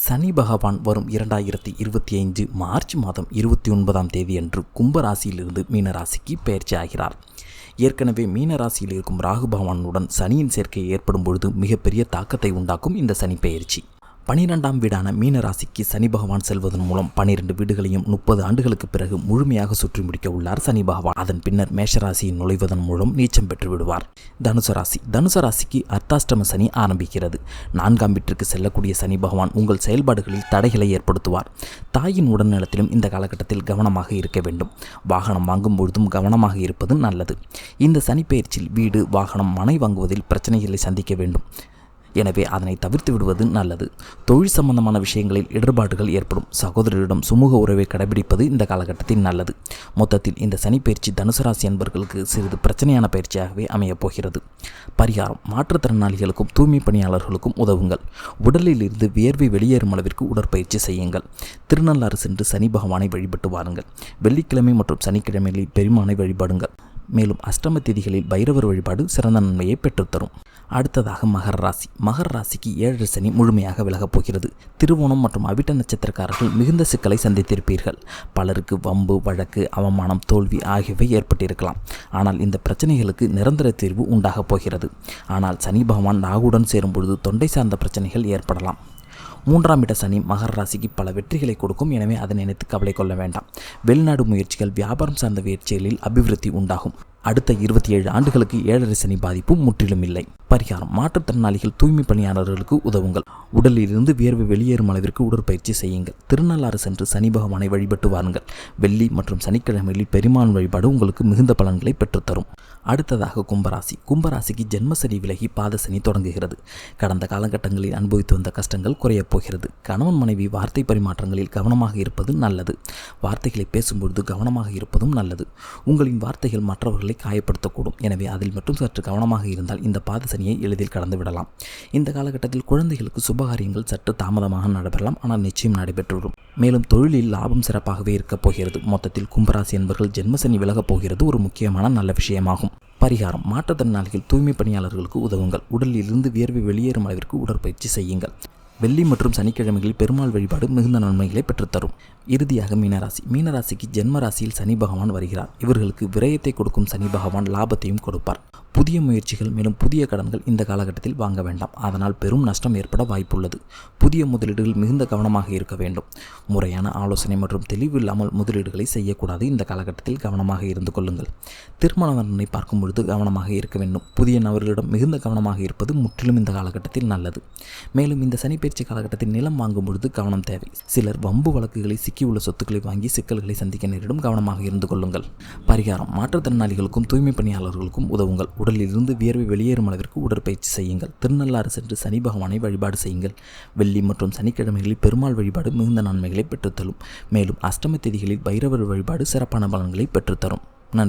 சனி பகவான் வரும் இரண்டாயிரத்தி இருபத்தி ஐந்து மார்ச் மாதம் இருபத்தி ஒன்பதாம் தேதியன்று கும்பராசியிலிருந்து மீனராசிக்கு பயிற்சி ஆகிறார். ஏற்கனவே மீனராசியில் இருக்கும் ராகு பகவானுடன் சனியின் சேர்க்கை ஏற்படும் பொழுது மிகப்பெரிய தாக்கத்தை உண்டாக்கும் இந்த சனி பெயர்ச்சி. பனிரெண்டாம் வீடான மீன ராசிக்கு சனி பகவான் செல்வதன் மூலம் பனிரெண்டு வீடுகளையும் முப்பது ஆண்டுகளுக்கு பிறகு முழுமையாக சுற்றி முடிக்க உள்ளார் சனி பகவான். அதன் பின்னர் மேஷராசியில் நுழைவதன் மூலம் நீச்சம் பெற்று விடுவார். தனுசு ராசி. தனுசு ராசிக்கு அர்த்தாஷ்டம சனி ஆரம்பிக்கிறது. நான்காம் வீட்டிற்கு செல்லக்கூடிய சனி பகவான் உங்கள் செயல்பாடுகளில் தடைகளை ஏற்படுத்துவார். தாயின் உடல்நலத்திலும் இந்த காலகட்டத்தில் கவனமாக இருக்க வேண்டும். வாகனம் வாங்கும் பொழுதும் கவனமாக இருப்பது நல்லது. இந்த சனி பயிற்சியில் வீடு வாகனம் மனை வாங்குவதில் பிரச்சனைகளை சந்திக்க வேண்டும். எனவே அதனை தவிர்த்து விடுவது நல்லது. தொழில் சம்பந்தமான விஷயங்களில் இடர்பாடுகள் ஏற்படும். சகோதரரிடம் சுமூக உறவை கடைபிடிப்பது இந்த காலகட்டத்தில் நல்லது. மொத்தத்தில் இந்த சனிப்பயிற்சி தனுசு ராசி என்பவர்களுக்கு சிறிது பிரச்சனையான பயிற்சியாகவே அமையப் போகிறது. பரிகாரம். மாற்றுத்திறனாளிகளுக்கும் தூய்மை பணியாளர்களுக்கும் உதவுங்கள். உடலில் இருந்து வியர்வை வெளியேறும் அளவிற்கு உடற்பயிற்சி செய்யுங்கள். திருநள்ளாறு சென்று சனி பகவானை வழிபட்டு வாருங்கள். வெள்ளிக்கிழமை மற்றும் சனிக்கிழமைகளில் பெருமானை வழிபாடுங்கள். மேலும் அஷ்டம திதிகளில் பைரவர் வழிபாடு சிறந்த நன்மையை பெற்றுத்தரும். அடுத்ததாக மகர ராசி. மகர ராசிக்கு ஏழரை சனி முழுமையாக விலகப் போகிறது. திருவோணம் மற்றும் அவிட்ட நட்சத்திரக்காரர்கள் மிகுந்த சிக்கலை சந்தித்திருப்பீர்கள். பலருக்கு வம்பு வழக்கு அவமானம் தோல்வி ஆகியவை ஏற்பட்டிருக்கலாம். ஆனால் இந்த பிரச்சனைகளுக்கு நிரந்தர தீர்வு உண்டாகப் போகிறது. ஆனால் சனி பகவான் ராகுடன் சேரும் பொழுது தொண்டை சார்ந்த பிரச்சனைகள் ஏற்படலாம். மூன்றாம் இட சனி மகர ராசிக்கு பல வெற்றிகளை கொடுக்கும். எனவே அதை நினைத்து கவலை கொள்ள வேண்டாம். வெளிநாடு முயற்சிகள் வியாபாரம் சார்ந்த முயற்சிகளில் அபிவிருத்தி உண்டாகும். அடுத்த இருபத்தி ஏழு ஆண்டுகளுக்கு ஏழரை சனி பாதிப்பு முற்றிலும் இல்லை. பரிகாரம் மாற்றுத்திறனாளிகள் தூய்மை பணியாளர்களுக்கு உதவுங்கள். உடலிலிருந்து வியர்வை வெளியேறும் அளவிற்கு உடற்பயிற்சி செய்யுங்கள். திருநள்ளாறு சென்று சனி பகவானை வழிபட்டு வாருங்கள். வெள்ளி மற்றும் சனிக்கிழமைகளில் பெருமான் வழிபாடு உங்களுக்கு மிகுந்த பலன்களை பெற்றுத்தரும். அடுத்ததாக கும்பராசி. கும்பராசிக்கு ஜென்மசனி விலகி பாதசனி தொடங்குகிறது. கடந்த காலகட்டங்களில் அனுபவித்து வந்த கஷ்டங்கள் குறையப் போகிறது. கணவன் மனைவி வார்த்தை பரிமாற்றங்களில் கவனமாக இருப்பது நல்லது. வார்த்தைகளை பேசும்பொழுது கவனமாக இருப்பதும் நல்லது. உங்களின் வார்த்தைகள் மற்றவர்கள் காயப்படுத்தக்கூடும். எனவே அதில் மட்டும் சற்று கவனமாக இருந்தால் இந்த பாதசனியை எளிதில் கடந்து விடலாம் இந்த காலகட்டத்தில் குழந்தைகளுக்கு சுபகாரியங்கள் சற்று தாமதமாக நடைபெறலாம். ஆனால் நிச்சயம் நடைபெற்றுவிடும். மேலும் தொழிலில் லாபம் சிறப்பாகவே இருக்கப் போகிறது. மொத்தத்தில் கும்பராசி என்பவர்கள் ஜென்மசனி விலகப் போகிறது ஒரு முக்கியமான நல்ல விஷயமாகும். பரிகாரம். மாற்றுத்திறனாளிகள் தூய்மை பணியாளர்களுக்கு உதவுங்கள். உடலில் இருந்து வியர்வை வெளியேறும் அளவிற்கு உடற்பயிற்சி செய்யுங்கள். வெள்ளி மற்றும் சனிக்கிழமைகளில் பெருமாள் வழிபாடு மிகுந்த நன்மைகளை பெற்றுத்தரும். இறுதியாக மீனராசி. மீனராசிக்கு ஜென்ம ராசியில் சனி பகவான் வருகிறார். இவர்களுக்கு விரயத்தை கொடுக்கும் சனி பகவான் லாபத்தையும் கொடுப்பார். புதிய முயற்சிகள் மேலும் புதிய கடன்கள் இந்த காலகட்டத்தில் வாங்க வேண்டாம். அதனால் பெரும் நஷ்டம் ஏற்பட வாய்ப்புள்ளது. புதிய முதலீடுகள் மிகுந்த கவனமாக இருக்க வேண்டும். முறையான ஆலோசனை மற்றும் தெளிவு இல்லாமல் முதலீடுகளை செய்யக்கூடாது. இந்த காலகட்டத்தில் கவனமாக இருந்து கொள்ளுங்கள். திருமண வர்ணனை பார்க்கும் பொழுது கவனமாக இருக்க வேண்டும். புதிய நபர்களிடம் மிகுந்த கவனமாக இருப்பது முற்றிலும் இந்த காலகட்டத்தில் நல்லது. மேலும் இந்த சனிப்பயிற்சி காலகட்டத்தில் நிலம் வாங்கும் பொழுது கவனம் தேவை. சிலர் வம்பு வழக்குகளை சிக்கியுள்ள சொத்துக்களை வாங்கி சிக்கல்களை சந்திக்க நேரிடும். கவனமாக இருந்து கொள்ளுங்கள். பரிகாரம் மாற்றுத்திறனாளிகளுக்கும் தூய்மை பணியாளர்களுக்கும் உதவுங்கள். உடலில் இருந்து வியர்வை வெளியேறும் அளவிற்கு உடற்பயிற்சி செய்யுங்கள். திருநள்ளாறு சென்று சனி பகவானை வழிபாடு செய்யுங்கள். வெள்ளி மற்றும் சனிக்கிழமைகளில் பெருமாள் வழிபாடு மிகுந்த நன்மைகளை பெற்றுத்தரும். மேலும் அஷ்டம தேதிகளில் பைரவர் வழிபாடு சிறப்பான பலன்களை பெற்றுத்தரும்.